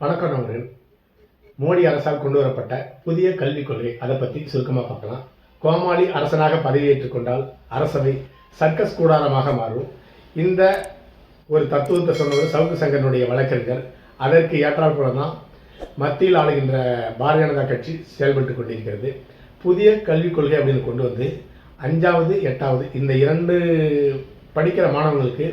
வணக்கம் நண்பர்கள். மோடி அரசால் கொண்டு வரப்பட்ட புதிய கல்விக் கொள்கை அதை பற்றி சுருக்கமாக பார்க்கலாம். கோமாளி அரசனாக பதவியேற்றுக் கொண்டால் அரசவை சர்க்கஸ் கூடாரமாக மாறும். இந்த ஒரு தத்துவத்தை சொன்னவர் சவுக்கு சங்கரனுடைய வழக்கறிஞர். அதற்கு ஏற்றால் போல தான் மத்தியில் ஆளுகின்ற பாரதிய ஜனதா கட்சி செயல்பட்டு கொண்டிருக்கிறது. புதிய கல்விக் கொள்கை அப்படின்னு கொண்டு வந்து அஞ்சாவது எட்டாவது இந்த இரண்டு படிக்கிற மாணவர்களுக்கு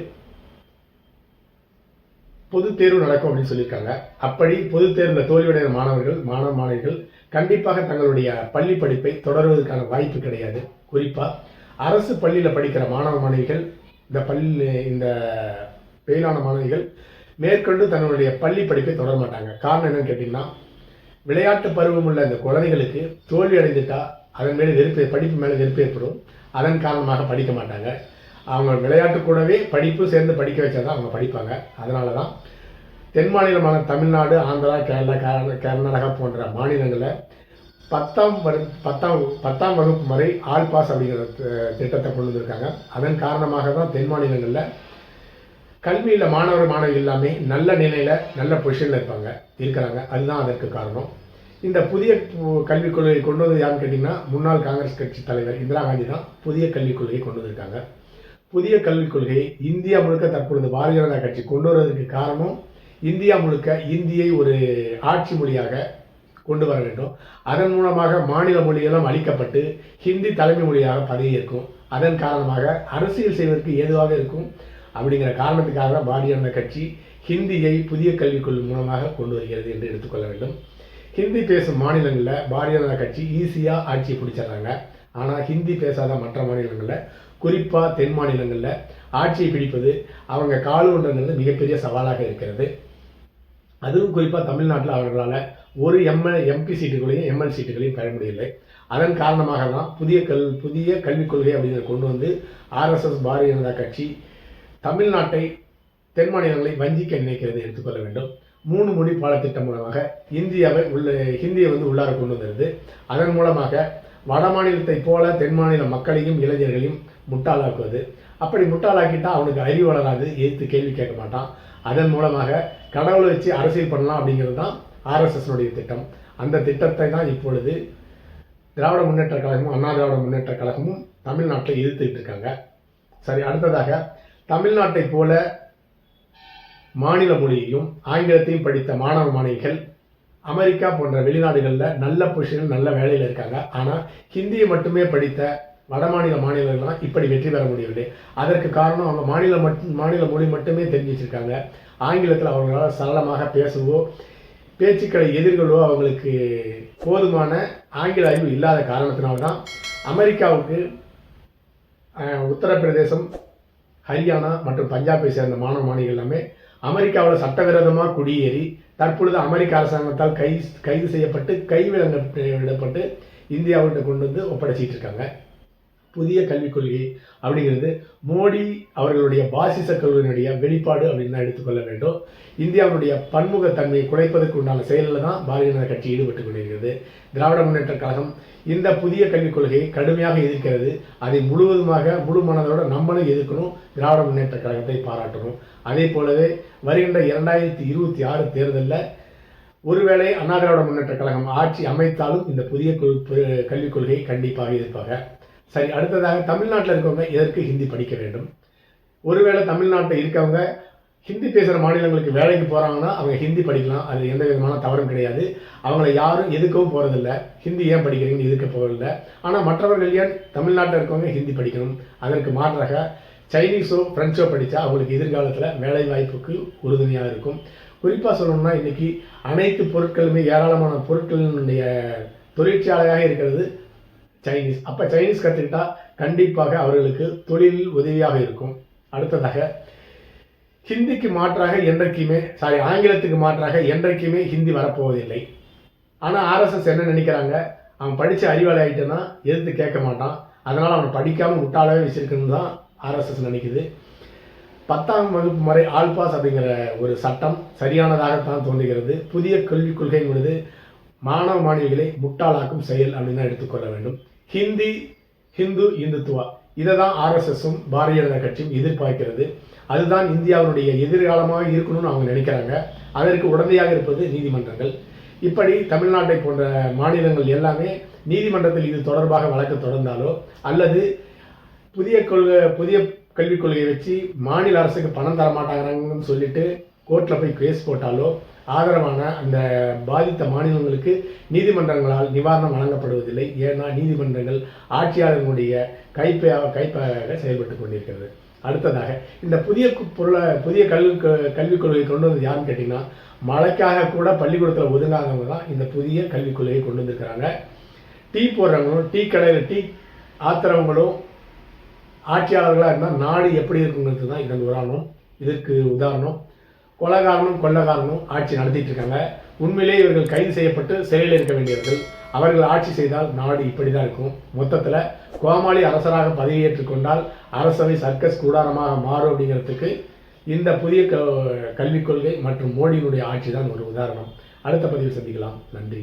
பொதுத் தேர்வு நடக்கும் அப்படின்னு சொல்லியிருக்காங்க. அப்படி பொது தேர்வில் தோல்வியடைந்த மாணவர்கள் மாணவ மாணவிகள் கண்டிப்பாக தங்களுடைய பள்ளி படிப்பை தொடர்வதற்கான வாய்ப்பு கிடையாது. குறிப்பாக அரசு பள்ளியில் படிக்கிற மாணவ மாணவிகள் இந்த பள்ளி இந்த பெயிலான மாணவிகள் மேற்கொண்டு தன்னுடைய பள்ளி படிப்பை தொடர மாட்டாங்க. காரணம் என்னன்னு கேட்டிங்கன்னா விளையாட்டு பருவம் உள்ள இந்த குழந்தைகளுக்கு தோல்வி அடைந்துட்டா அதன் மேலே வெறுப்பு படிப்பு மேலே வெறுப்பு ஏற்படும். அதன் காரணமாக படிக்க மாட்டாங்க. அவங்க விளையாட்டு கூடவே படிப்பு சேர்ந்து படிக்க வச்சா தான் அவங்க படிப்பாங்க. அதனால தான் தென் மாநிலமான தமிழ்நாடு ஆந்திரா கேரளா கர்நாடகா போன்ற மாநிலங்களில் பத்தாம் வரு பத்தாம் பத்தாம் வகுப்பு வரை ஆல் பாஸ் அப்படிங்கிற திட்டத்தை கொண்டு வந்திருக்காங்க. அதன் காரணமாக தான் தென் மாநிலங்களில் கல்வியில் மாணவர் மாணவி எல்லாமே நல்ல நிலையில் நல்ல பொசிஷனில் இருப்பாங்க இருக்கிறாங்க. அதுதான் அதற்கு காரணம். இந்த புதிய கல்விக் கொள்கையை கொண்டு வந்தது யாருன்னு கேட்டிங்கன்னா முன்னாள் காங்கிரஸ் கட்சி தலைவர் இந்திரா காந்தி தான் புதிய கல்விக் கொள்கையை கொண்டு வந்திருக்காங்க. புதிய கல்விக் கொள்கையை இந்தியா முழுக்க தற்பொழுது பாரதிய ஜனதா கட்சி கொண்டு வருவதற்கு காரணம் இந்தியா முழுக்க இந்தியை ஒரு ஆட்சி மொழியாக கொண்டு வர வேண்டும். அதன் மூலமாக மாநில மொழியெல்லாம் அளிக்கப்பட்டு ஹிந்தி தலைமை மொழியாக பதவியேற்கும். அதன் காரணமாக அரசியல் செய்வதற்கு ஏதுவாக இருக்கும். அப்படிங்கிற காரணத்துக்காக தான் பாரதிய ஜனதா கட்சி ஹிந்தியை புதிய கல்விக் கொள்கை மூலமாக கொண்டு வருகிறது என்று எடுத்துக்கொள்ள வேண்டும். ஹிந்தி பேசும் மாநிலங்களில் பாரதிய ஜனதா கட்சி ஈஸியாக ஆட்சியை பிடிச்சிடுறாங்க. ஆனால் ஹிந்தி பேசாத மற்ற மாநிலங்களில் குறிப்பாக தென் மாநிலங்களில் ஆட்சியை பிடிப்பது அவங்க காலூன்றங்கிறது மிகப்பெரிய சவாலாக இருக்கிறது. அதுவும் குறிப்பாக தமிழ்நாட்டில் அவர்களால் ஒரு எம்எல் எம்பி சீட்டுகளையும் எம்எல் சீட்டுகளையும் பெற முடியலை. அதன் காரணமாக தான் புதிய கல் புதிய கல்விக் கொள்கை அப்படிங்கிறத கொண்டு வந்து ஆர்எஸ்எஸ் பாரதிய ஜனதா கட்சி தமிழ்நாட்டை தென் மாநிலங்களை வஞ்சிக்க நினைக்கிறது எடுத்துக்கொள்ள வேண்டும். மூணு மொழி பாடத்திட்டம் மூலமாக இந்தியாவை உள்ள ஹிந்தியை வந்து உள்ளார கொண்டு வந்தது அதன் மூலமாக வட மாநிலத்தைப் போல தென் மாநில மக்களையும் இளைஞர்களையும் முட்டாளாக்குவது. அப்படி முட்டாளாக்கிட்டா அவனுக்கு அறிவு வளராது எதிர்த்து கேள்வி கேட்க மாட்டான். அதன் மூலமாக கடவுளை வச்சு அரசியல் பண்ணலாம் அப்படிங்கிறது தான் ஆர்எஸ்எஸ்னுடைய திட்டம். அந்த திட்டத்தை தான் இப்பொழுது திராவிட முன்னேற்ற கழகமும் அண்ணா திராவிட முன்னேற்ற கழகமும் தமிழ்நாட்டில் எதிர்த்துக்கிட்டு இருக்காங்க. சரி அடுத்ததாக தமிழ்நாட்டை போல மாநில மொழியையும் ஆங்கிலத்தையும் படித்த மாணவ மாணவிகள் அமெரிக்கா போன்ற வெளிநாடுகளில் நல்ல பொசிஷனில் நல்ல வேலையில் இருக்காங்க. ஆனால் ஹிந்தியை மட்டுமே படித்த வடமாநில மாநிலங்கள்லாம் இப்படி வெற்றி பெற முடியவில்லை. அதற்கு காரணம் அவங்க மாநில மட்டும் மாநில மொழி மட்டுமே தெரிஞ்சு ஆங்கிலத்தில் அவங்களால் சரளமாக பேசவோ பேச்சுக்களை எதிர்களோ அவங்களுக்கு போதுமான ஆங்கில அறிவு இல்லாத காரணத்தினால்தான் அமெரிக்காவுக்கு உத்தரப்பிரதேசம் ஹரியானா மற்றும் பஞ்சாபை சேர்ந்த மாணவ மாணவிகள் எல்லாமே அமெரிக்காவில் சட்டவிரோதமாக குடியேறி தற்பொழுது அமெரிக்க அரசாங்கத்தால் கை கைது செய்யப்பட்டு கைவிடப்பட்டு இந்தியாவிட்ட கொண்டு வந்து ஒப்படைச்சிட்டு இருக்காங்க. புதிய கல்விக் கொள்கை அப்படிங்கிறது மோடி அவர்களுடைய பாசிச கொள்கையினுடைய வெளிப்பாடு அப்படின்னு தான் எடுத்துக்கொள்ள வேண்டும். இந்தியாவுடைய பன்முகத்தன்மையை குறைப்பதற்கு உண்டான செயலில் தான் பாரதிய ஜனதா கட்சி ஈடுபட்டு கொண்டிருக்கிறது. திராவிட முன்னேற்ற கழகம் இந்த புதிய கல்விக் கொள்கையை கடுமையாக எதிர்க்கிறது. அதை முழுவதுமாக முழு மனதோட நம்மளும் எதிர்க்கணும். திராவிட முன்னேற்ற கழகத்தை பாராட்டணும். அதே போலவே வருகின்ற இரண்டாயிரத்தி இருபத்தி ஆறு தேர்தலில் ஒருவேளை அண்ணா திராவிட முன்னேற்ற கழகம் ஆட்சி அமைத்தாலும் இந்த புதிய கொள் கல்விக் கொள்கையை கண்டிப்பாக எதிர்ப்பாங்க. சரி அடுத்ததாக தமிழ்நாட்டில் இருக்கவங்க எதற்கு ஹிந்தி படிக்க வேண்டும்? ஒருவேளை தமிழ்நாட்டில் இருக்கவங்க ஹிந்தி பேசுகிற மாநிலங்களுக்கு வேலைக்கு போகிறாங்கன்னா அவங்க ஹிந்தி படிக்கலாம். அது எந்த விதமான தவறும் கிடையாது. அவங்கள யாரும் எதுக்கவும் போகிறதில்ல ஹிந்தி ஏன் படிக்கிறீங்கன்னு எதுக்க போகிறதில்ல ஆனால் மற்றவர்கள் ஏன் தமிழ்நாட்டில் இருக்கவங்க ஹிந்தி படிக்கணும்? அதற்கு மாற்றாக சைனீஸோ ஃப்ரெஞ்சோ படித்தா அவங்களுக்கு எதிர்காலத்தில் வேலை வாய்ப்புக்கு உறுதுணையாக இருக்கும். குறிப்பாக சொல்லணும்னா இன்றைக்கி அனைத்து பொருட்களுமே ஏராளமான பொருட்களினுடைய தொழிற்சாலையாக இருக்கிறது. சைனீஸ் அப்போ சைனீஸ் கற்றுக்கிட்டா கண்டிப்பாக அவர்களுக்கு தொழிலில் உதவியாக இருக்கும். அடுத்ததாக ஹிந்திக்கு மாற்றாக என்றைக்குமே சாரி ஆங்கிலத்துக்கு மாற்றாக என்றைக்குமே ஹிந்தி வரப்போவதில்லை. ஆனால் ஆர்எஸ்எஸ் என்ன நினைக்கிறாங்க? அவன் படித்த அறிவாளி ஆகிட்டேன்னா எதிர்த்து கேட்க மாட்டான். அதனால் அவனை படிக்காமல் முட்டாளவே வச்சிருக்குன்னு தான் ஆர்எஸ்எஸ் நினைக்குது. பத்தாம் வகுப்பு முறை ஆல்பாஸ் அப்படிங்கிற ஒரு சட்டம் சரியானதாகத்தான் தோன்றுகிறது. புதிய கல்விக் கொள்கை என்பது மாணவ மாணவிகளை முட்டாளாக்கும் செயல் அப்படின்னு தான் எடுத்துக்கொள்ள வேண்டும். ஹிந்தி ஹிந்து இந்துத்துவா. இதை தான் ஆர்எஸ்எஸும் பாரதிய ஜனதா கட்சியும் எதிர்பார்க்கிறது. அதுதான் இந்தியாவுடைய எதிர்காலமாக இருக்கணும்னு அவங்க நினைக்கிறாங்க. அதற்கு உடனடியாக இருப்பது நீதிமன்றங்கள். இப்படி தமிழ்நாட்டை போன்ற மாநிலங்கள் எல்லாமே நீதிமன்றத்தில் இது தொடர்பாக வழக்கு தொடர்ந்தாலோ அல்லது புதிய கொள்கை புதிய கல்விக் கொள்கையை வச்சு மாநில அரசுக்கு பணம் தர மாட்டாங்கிறாங்கன்னு சொல்லிட்டு கோர்ட்டில் போய் கேஸ் போட்டாலோ ஆதரவான அந்த பாதித்த மாநிலங்களுக்கு நீதிமன்றங்களால் நிவாரணம் வழங்கப்படுவதில்லை. ஏன்னா நீதிமன்றங்கள் ஆட்சியாளர்களுடைய கைப்பையாக கைப்பாக செயல்பட்டு கொண்டிருக்கிறது. அடுத்ததாக இந்த புதிய பொருளை புதிய கல்வி க- கல்விக் கொள்கையை கொண்டு வந்தது யாருன்னு கேட்டிங்கன்னா மழைக்காக கூட பள்ளிக்கூடத்தில் ஒதுங்காதவங்க தான் இந்த புதிய கல்விக் கொள்கையை கொண்டு வந்திருக்கிறாங்க. டீ போடுறவங்களும் டீ கடையில் டீ ஆத்துறவங்களும் ஆட்சியாளர்களாக இருந்தால் நாடு எப்படி இருக்குங்கிறது தான் இதன் உதாரணம். இதற்கு உதாரணம் கொலகாரனும் கொள்ளகாரனும் ஆட்சி நடத்திட்டு இருக்காங்க உண்மையிலே இவர்கள் கைது செய்யப்பட்டு சிறையில் இருக்க வேண்டியவர்கள். அவர்கள் ஆட்சி செய்தால் நாடு இப்படி தான் இருக்கும். மொத்தத்தில் கோமாளி அரசராக பதவியேற்றுக் கொண்டால் அரசவை சர்க்கஸ் கூடாரமாக மாறும் அப்படிங்கிறதுக்கு இந்த புதிய க கல்விக் கொள்கை மற்றும் மோடியினுடைய ஆட்சி தான் ஒரு உதாரணம். அடுத்த பதிவில் சந்திக்கலாம். நன்றி.